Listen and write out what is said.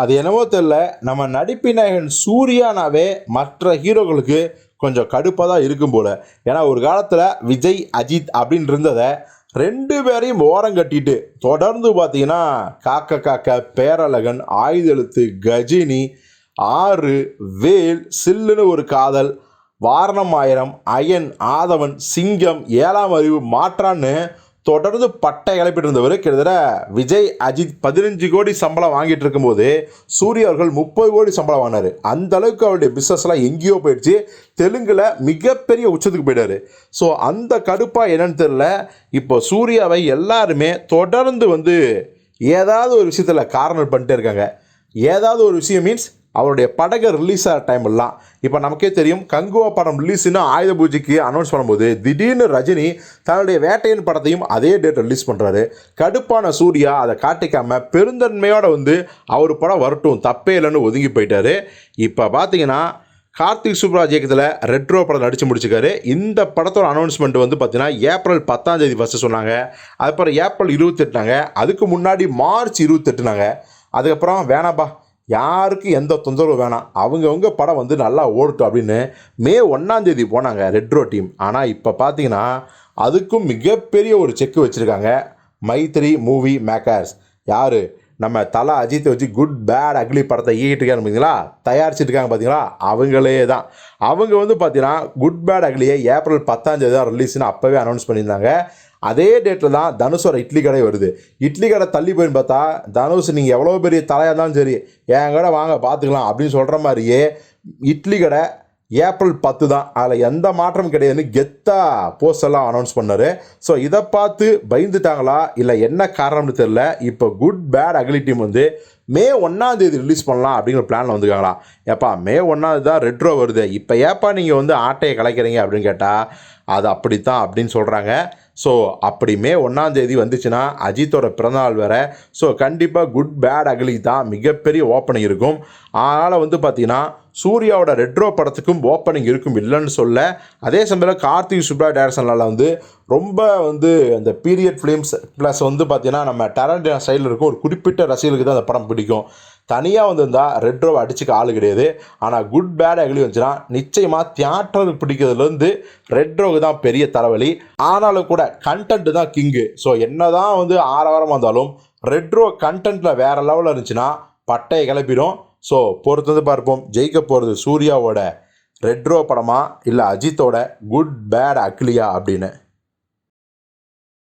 அது என்னவோ தெரில நம்ம நடிப்பின் நாயகன் சூர்யானாவே மற்ற ஹீரோக்களுக்கு கொஞ்சம் கடுப்பாக தான் இருக்கும் போல். ஏன்னா ஒரு காலத்தில் விஜய் அஜித் அப்படின்னு இருந்ததை ரெண்டு பேரையும் ஓரம் கட்டிட்டு தொடர்ந்து பார்த்தீங்கன்னா காக்க காக்க பேரழகன் ஆயுதெழுத்து கஜினி ஆறு வேல் சில்லுன்னு ஒரு காதல் வாரணம் ஆயிரம் அயன் ஆதவன் சிங்கம் ஏழாம் அறிவு மாற்றான்னு தொடர்ந்து பட்டை இழப்பிட்டு இருந்தவர் கிட்டத்தட்ட விஜய் அஜித் பதினஞ்சு கோடி சம்பளம் வாங்கிட்டு இருக்கும்போது சூரிய அவர்கள் முப்பது கோடி சம்பளம் வாங்கினார். அந்த அளவுக்கு அவருடைய பிஸ்னஸ்லாம் எங்கேயோ போயிடுச்சு. தெலுங்கில் மிகப்பெரிய உச்சத்துக்கு போயிட்டார். ஸோ அந்த கடுப்பாக என்னன்னு தெரில இப்போ சூர்யாவை எல்லாருமே தொடர்ந்து வந்து ஏதாவது ஒரு விஷயத்தில் காரணம் பண்ணிட்டே இருக்காங்க. ஏதாவது ஒரு விஷயம் மீன்ஸ் அவருடைய படகு ரிலீஸ் ஆகிற டைம் எல்லாம். இப்போ நமக்கே தெரியும் கங்குவா படம் ரிலீஸ்னு ஆயுத பூஜைக்கு அனௌன்ஸ் பண்ணும்போது திடீர்னு ரஜினி தன்னுடைய வேட்டையின் படத்தையும் அதே டேட் ரிலீஸ் பண்ணுறாரு கடுப்பான சூர்யா அதை காட்டிக்காமல் பெருந்தன்மையோட வந்து அவர் படம் வரட்டும் தப்பே இல்லைன்னு ஒதுங்கி போயிட்டாரு. இப்போ பார்த்தீங்கன்னா கார்த்திக் சுப்ராஜ் இயக்கத்தில் ரெட்ரோ படம் நடித்து முடிச்சிருக்காரு இந்த படத்தோட அனௌன்ஸ்மெண்ட் வந்து பார்த்தீங்கன்னா ஏப்ரல் பத்தாம் தேதி ஃபஸ்ட்டு சொன்னாங்க. அதுக்கப்புறம் ஏப்ரல் இருபத்தெட்டுனாங்க. அதுக்கு முன்னாடி மார்ச் இருபத்தெட்டுனாங்க. அதுக்கப்புறம் வேணாப்பா யாருக்கு எந்த தொந்தரவு வேணாம். அவங்கவுங்க படம் வந்து நல்லா ஓடட்டும் அப்படின்னு மே ஒன்றாந்தேதி போனாங்க ரெட்ரோ டீம் ஆனால் இப்போ பார்த்தீங்கன்னா அதுக்கும் மிகப்பெரிய ஒரு செக் வச்சுருக்காங்க. மைத்ரி மூவி மேக்கர்ஸ் யார்? நம்ம தலா அஜித்தை வச்சு குட் பேட் அக்லி படத்தை ஈகிட்டு இருக்காங்க பார்த்தீங்களா தயாரிச்சிட்டு இருக்காங்க பார்த்தீங்களா அவங்களே தான். அவங்க வந்து பார்த்தீங்கன்னா குட் பேட் அக்லியை ஏப்ரல் பத்தாம் தேதி தான் ரிலீஸ்னு அப்போவே அனௌன்ஸ் பண்ணியிருந்தாங்க. அதே டேட்டில் தான் தனுஷோட இட்லி கடை வருது. இட்லி கடை தள்ளி போயின்னு பார்த்தா தனுஷ் நீங்கள் எவ்வளோ பெரிய தலையாக இருந்தாலும் சரி என் கடை வாங்க பார்த்துக்கலாம் அப்படின்னு சொல்கிற மாதிரியே இட்லி கடை ஏப்ரல் பத்து தான். அதில் எந்த மாற்றமும் கிடையாதுன்னு கெத்தாக போஸ்ட் எல்லாம் அனௌன்ஸ் பண்ணார். ஸோ இதை பார்த்து பயந்துட்டாங்களா? இல்லை என்ன காரணம்னு தெரில இப்போ குட் பேட் அகலி டீம் வந்து மே ஒன்றாம் தேதி ரிலீஸ் பண்ணலாம் அப்படிங்கிற பிளானில் வந்துருக்காங்களா? ஏப்பா மே ஒன்றாவது தான் ரெட்ரோ வருது. இப்போ ஏப்பா நீங்கள் வந்து ஆட்டையை கலைக்கிறீங்க அப்படின்னு கேட்டால் அது அப்படித்தான் அப்படின்னு சொல்கிறாங்க ஸோ அப்படி மே ஒன்றாந்தேதி வந்துச்சுன்னா அஜித்தோட பிறந்தநாள் வேறு. ஸோ கண்டிப்பாக குட் பேட் அகலி தான் மிகப்பெரிய ஓப்பனிங் இருக்கும். அதனால் வந்து பார்த்தீங்கன்னா சூர்யாவோட ரெட்ரோ படத்துக்கும் ஓப்பனிங் இருக்கும் இல்லைன்னு சொல்ல. அதே சமயத்தில் கார்த்திக் சுப்ரா டேரக்ஷனில் வந்து ரொம்ப வந்து அந்த பீரியட் ஃபிலிம்ஸ் ப்ளஸ் வந்து பார்த்தீங்கன்னா நம்ம டேரண்டினா ஸ்டைலில் இருக்கும். ஒரு குறிப்பிட்ட ரசிகர்களுக்கு தான் அந்த படம் பிடிக்கும். பிடிக்கும். தனியாக வந்திருந்தால் ரெட்ரோவை அடிச்சுக்க ஆள் கிடையாது. ஆனால் குட் பேட் அகலி வந்துச்சுன்னா நிச்சயமாக தியேட்டருக்கு பிடிக்கிறதுலேருந்து ரெட்ரோவுக்கு தான் பெரிய தலைவலி. ஆனாலும் கூட கண்டென்ட் தான் கிங்கு ஸோ என்ன தான் வந்து ஆரவாரமாக இருந்தாலும் ரெட்ரோ கண்டென்ட்டில் வேறு லெவலில் இருந்துச்சுன்னா பட்டையை கிளப்பிடும். ஸோ பொறுத்து வந்து பார்ப்போம். ஜெயிக்க போகிறது சூர்யாவோட ரெட்ரோ படமா இல்லை அஜித்தோட குட் பேட் அக்லியா அப்படின்னு.